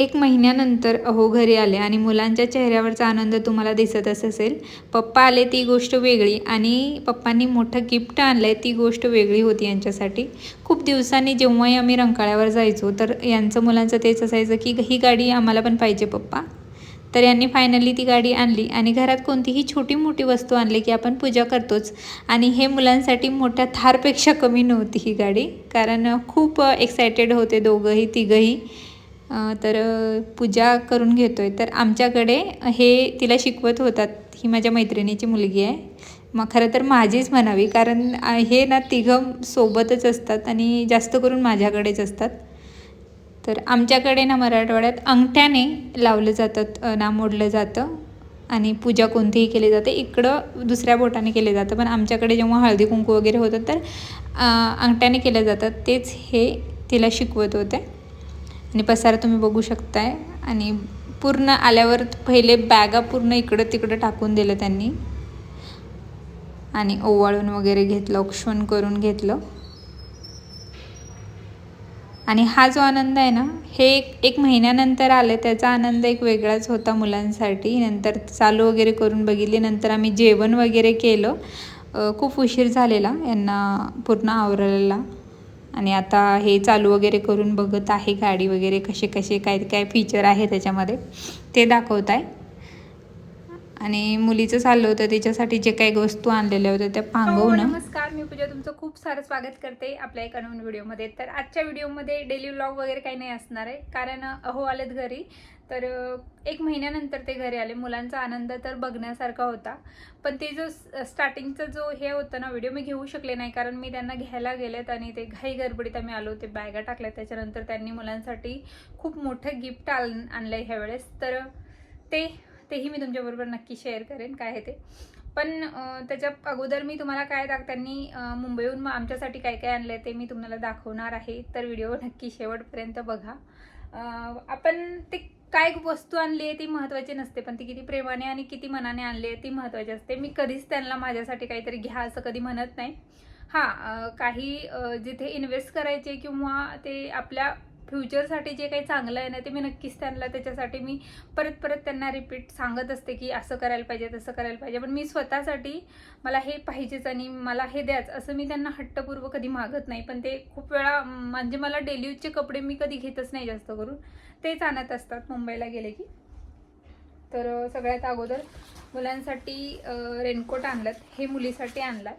एक महिन्यानंतर अहो घरी आले आणि मुलांच्या चेहऱ्यावरचा आनंद तुम्हाला दिसतच असेल. पप्पा आले ती गोष्ट वेगळी आणि पप्पांनी मोठं गिफ्ट आणलं आहे ती गोष्ट वेगळी होती यांच्यासाठी. खूप दिवसांनी जेव्हाही आम्ही रंकाळ्यावर जायचो तर यांचं मुलांचं तेच असायचं की ही गाडी आम्हाला पण पाहिजे पप्पा. तर यांनी फायनली ती गाडी आणली आणि घरात कोणतीही छोटी मोठी वस्तू आणली की आपण पूजा करतोच. आणि हे मुलांसाठी मोठ्या थारपेक्षा कमी नव्हती ही गाडी कारण खूप एक्सायटेड होते दोघंही तिघंही. तर पूजा करून घेतो आहे तर आमच्याकडे हे तिला शिकवत होतात. ही माझ्या मैत्रिणीची मुलगी आहे. मग खरं तर माझीच म्हणावी कारण हे ना तिघं सोबतच असतात आणि जास्त करून माझ्याकडेच असतात. तर आमच्याकडे ना मराठवाड्यात अंगठ्याने लावलं जातात ना नाम मोडलं जातं आणि पूजा कोणतीही केली जाते. इकडं दुसऱ्या बोटाने केले जातं पण आमच्याकडे जेव्हा हळदी कुंकू वगैरे होतं तर अंगठ्याने केलं जातं. तेच हे तिला शिकवत होते. आणि पसारा तुम्ही बघू शकताय. आणि पूर्ण आल्यावर पहिले बॅगा पूर्ण इकडं तिकडं टाकून दिलं त्यांनी. आणि ओवाळून वगैरे घेतलं औक्षण करून घेतलं. आणि हा जो आनंद आहे ना हे एक एक महिन्यानंतर आले त्याचा आनंद एक वेगळाच होता मुलांसाठी. नंतर चालू वगैरे करून बघितली नंतर आम्ही जेवण वगैरे केलं. खूप उशीर झालेला यांना पूर्ण आवरायला. आणि आता हे चालू वगैरे करून बघत आहे गाडी वगैरे कसे कसे काय काय फीचर आहे त्याच्यामध्ये. ते दाखवत आहे आणि मुलीचं चाललं होतं त्याच्यासाठी जे काही वस्तू आणलेल्या होत्या त्या हो, पांगवणं. मी पूजा तुमचं खूप सारं स्वागत करते आपल्या एका नवीन व्हिडिओमध्ये. तर आजच्या व्हिडिओमध्ये डेली व्लॉग वगैरे काही नाही असणार आहे. कारण अहो आलेत घरी. तर एक महिन्यानंतर ते घरी आले. मुलांचा आनंद तर बघण्यासारखा होता. पण ते जो स्टार्टिंगचा जो हे होतं ना व्हिडिओ मी घेऊ शकले नाही. कारण मी त्यांना घ्यायला गेलेत आणि ते घाई गडबडीत आम्ही आलो. ते बॅगा टाकल्या त्याच्यानंतर त्यांनी मुलांसाठी खूप मोठं गिफ्ट आण आणलं आहे ह्यावेळेस. तर ते तेही मी तुमच्याबरोबर नक्की शेअर करेन. काय आहे ते? पण त्याच्या अगोदर मी तुम्हाला काय दाख त्यांनी मुंबईहून मग आमच्यासाठी काय काय आणलं ते मी तुम्हाला दाखवणार आहे. तर व्हिडिओ नक्की शेवटपर्यंत बघा. आपण ते काय वस्तू आणली आहे ती महत्त्वाची नसते पण ती किती प्रेमाने आणि किती मनाने आणली आहे ती महत्त्वाची असते. मी कधीच त्यांना माझ्यासाठी काहीतरी घ्या असं कधी म्हणत नाही. हां काही जिथे इन्व्हेस्ट करायचे किंवा ते आपल्या फ्युचरसाठी जे काही चांगलं आहे ना ते मी नक्कीच त्यांना त्याच्यासाठी मी परत परत त्यांना रिपीट सांगत असते की असं करायला पाहिजे तसं करायला पाहिजे. पण मी स्वतःसाठी मला हे पाहिजेच आणि मला हे द्याच असं मी त्यांना हट्टपूर्व कधी मागत नाही. पण ते खूप वेळा म्हणजे मला डेली यूजचे कपडे मी कधी घेतच नाही जास्त करून. तेच आणत असतात मुंबईला गेले की. तर सगळ्यात अगोदर मुलांसाठी रेनकोट आणलात. हे मुलीसाठी आणलात.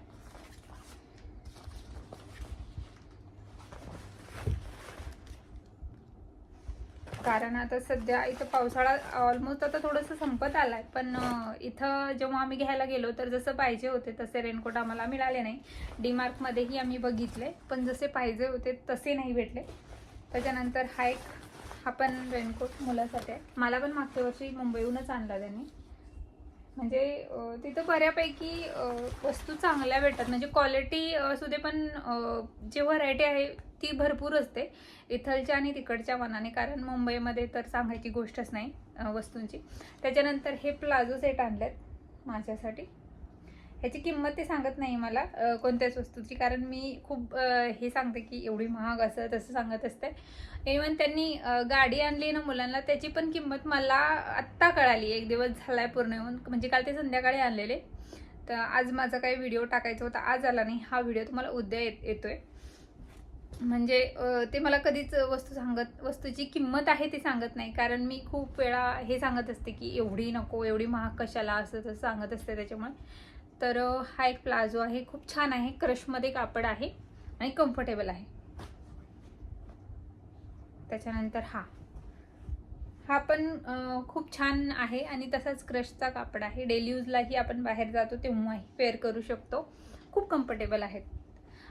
कारण आता सध्या इथं पावसाळा ऑलमोस्ट आता थोडंसं संपत आलाय. पण इथं जेव्हा आम्ही घ्यायला गेलो तर जसं पाहिजे होते तसे रेनकोट आम्हाला मिळाले नाही. डीमार्कमध्येही आम्ही बघितले पण जसे पाहिजे होते तसे नाही भेटले. त्याच्यानंतर हा एक हा पण रेनकोट मुलासाठी आहे. मला पण मागच्या वर्षी मुंबईहूनच आणला त्यांनी. म्हणजे तिथं बऱ्यापैकी वस्तू चांगल्या भेटतात. म्हणजे क्वालिटी असू दे पण जे व्हरायटी आहे ती भरपूर असते. इथलच्या आणि तिकडच्या मनाने कारण मुंबईमध्ये तर सांगायची गोष्टच नाही वस्तूंची. त्याच्यानंतर हे प्लाझो सेट आणलेत माझ्यासाठी. ह्याची किंमत ते सांगत नाही मला कोणत्याच वस्तूची कारण मी खूप हे सांगते की एवढी महाग असं तसं सांगत असते. इवन त्यांनी गाडी आणली ना मुलांना त्याची पण किंमत मला आत्ता कळाली. एक दिवस झालाय पूर्ण येऊन म्हणजे काल ते संध्याकाळी आणलेले. तर आज माझा काही व्हिडिओ टाकायचा होता आज आला नाही. हा व्हिडिओ तुम्हाला उद्या येत येतोय. म्हणजे ते मला कधीच वस्तू सांगत वस्तूची किंमत आहे ते सांगत नाही. कारण मी खूप वेळा हे सांगत असते की एवढी नको एवढी महाग कशाला असं तसं सांगत असते त्याच्यामुळे. तर हा एक प्लाझो आहे. खूप छान आहे. क्रशमध्ये कापड आहे आणि कम्फर्टेबल आहे. त्याच्यानंतर हा. हा पण खूप छान आहे आणि तसाच क्रशचा कापड आहे. डेली यूजलाही आपण बाहेर जातो तेव्हाही फेअर करू शकतो. खूप कम्फर्टेबल आहेत.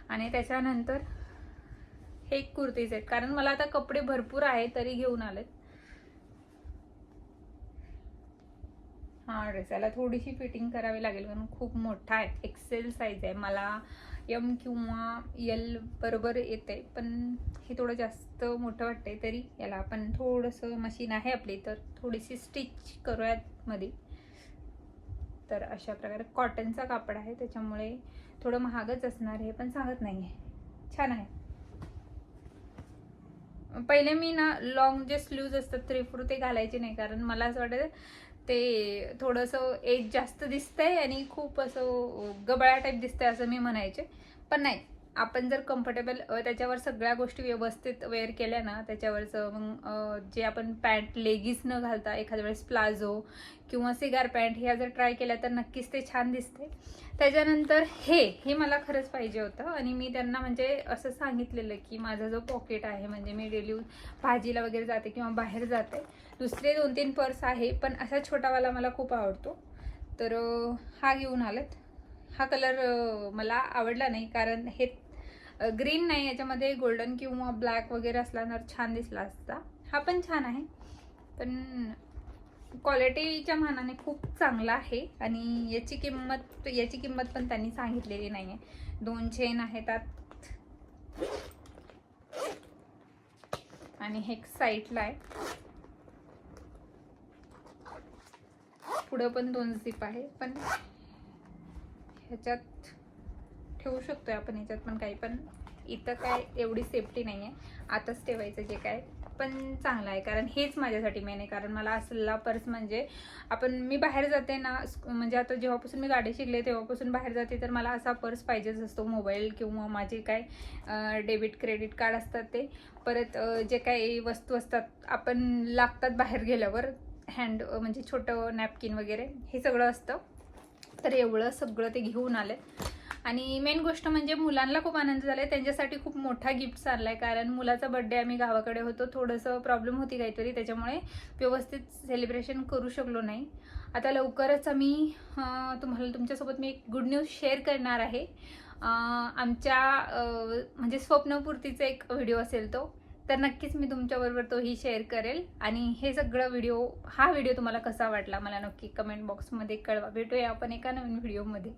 आणि त्याच्यानंतर हे एक कुर्तीज आहेत कारण मला आता कपडे भरपूर आहे तरी घेऊन आलेत. हा ड्रेस याला थोडीशी फिटिंग करावी लागेल कारण खूप मोठा आहे. एक्सेल साईज आहे. मला एम किंवा एल बरोबर येते पण हे थोडं जास्त मोठं वाटतंय तरी याला आपण थोडंसं मशीन आहे आपली तर थोडीशी स्टिच करूयात मध्ये तर अशा प्रकारे कॉटनचा कापड आहे त्याच्यामुळे थोडं महागच असणार हे पण सांगत नाही आहे छान आहे. पहिले मी ना लॉंग जे स्लीव्ज असतात थ्री ते घालायचे नाही कारण मला असं वाटतं ते थोडंसं एज जास्त दिसतंय आणि खूप असं गबळा टाईप दिसतंय असं मी म्हणायचे. पण नाही आपण जर कम्फर्टेबल त्याच्यावर सगळ्या गोष्टी व्यवस्थित वेअर केल्या ना त्याच्यावरचं मग जे आपण पॅन्ट लेगीज न घालता एखाद्या वेळेस प्लाझो किंवा सिगार पॅन्ट ह्या जर ट्राय केल्या तर नक्कीच ते छान दिसते. त्याच्यानंतर हे हे मला खरंच पाहिजे होतं आणि मी त्यांना म्हणजे असं सांगितलेलं की माझा जो पॉकेट आहे म्हणजे मी डेली भाजीला वगैरे जाते किंवा बाहेर जाते दुसरे दोन तीन पर्स आहे पण असा छोटावाला मला खूप आवडतो. तर हा घेऊन आलेत. हा कलर मला आवडला नाही. कारण हे ग्रीन नाही याच्यामध्ये गोल्डन किंवा ब्लॅक वगैरे असला तर छान दिसला असता. हा पण छान आहे. पण क्वालिटीच्या मानाने खूप चांगला आहे. आणि याची किंमत याची किंमत पण त्यांनी सांगितलेली नाही आहे दोन चेन आहे त्यात आणि हे एक साईडला आहे. पुढं पण दोन झिप आहे. पण ह्याच्यात ठेवू शकतो आपण ह्याच्यात पण काही पण. इथं काय एवढी सेफ्टी नाही आहे आताच ठेवायचं जे काय. पण चांगलं आहे कारण हेच माझ्यासाठी मेन आहे. कारण मला असला पर्स म्हणजे आपण मी बाहेर जाते ना स्क- म्हणजे आता जेव्हापासून मी गाडी शिकले तेव्हापासून बाहेर जाते तर मला असा पर्स पाहिजेच असतो. मोबाईल किंवा माझे काय डेबिट क्रेडिट कार्ड असतात ते. परत जे काही वस्तू असतात आपण लागतात बाहेर गेल्यावर. हँड म्हणजे छोटं नॅपकिन वगैरे हे सगळं असतं. तर एवढं सगळं ते घेऊन आले. आणि मेन गोष्ट म्हणजे मुलांना खूप आनंद झाला त्यांच्यासाठी खूप मोठा गिफ्ट आणलाय कारण मुलाचा बड्डे आम्ही गावाकडे होतो. थोडंसं प्रॉब्लेम होती काहीतरी. त्याच्यामुळे व्यवस्थित सेलिब्रेशन करू शकलो नाही. आता लवकरच आम्ही तुम्हाला तुमच्यासोबत मी एक गुड न्यूज शेअर करणार आहे. आमच्या म्हणजे स्वप्नपूर्तीचा एक व्हिडिओ असेल तो. तर नक्कीच मी तुमच्याबरोबर तोही शेअर करेल. आणि हे सगळं व्हिडिओ हा व्हिडिओ तुम्हाला कसा वाटला मला नक्की कमेंट बॉक्समध्ये कळवा. भेटूया आपण एका नवीन व्हिडिओमध्ये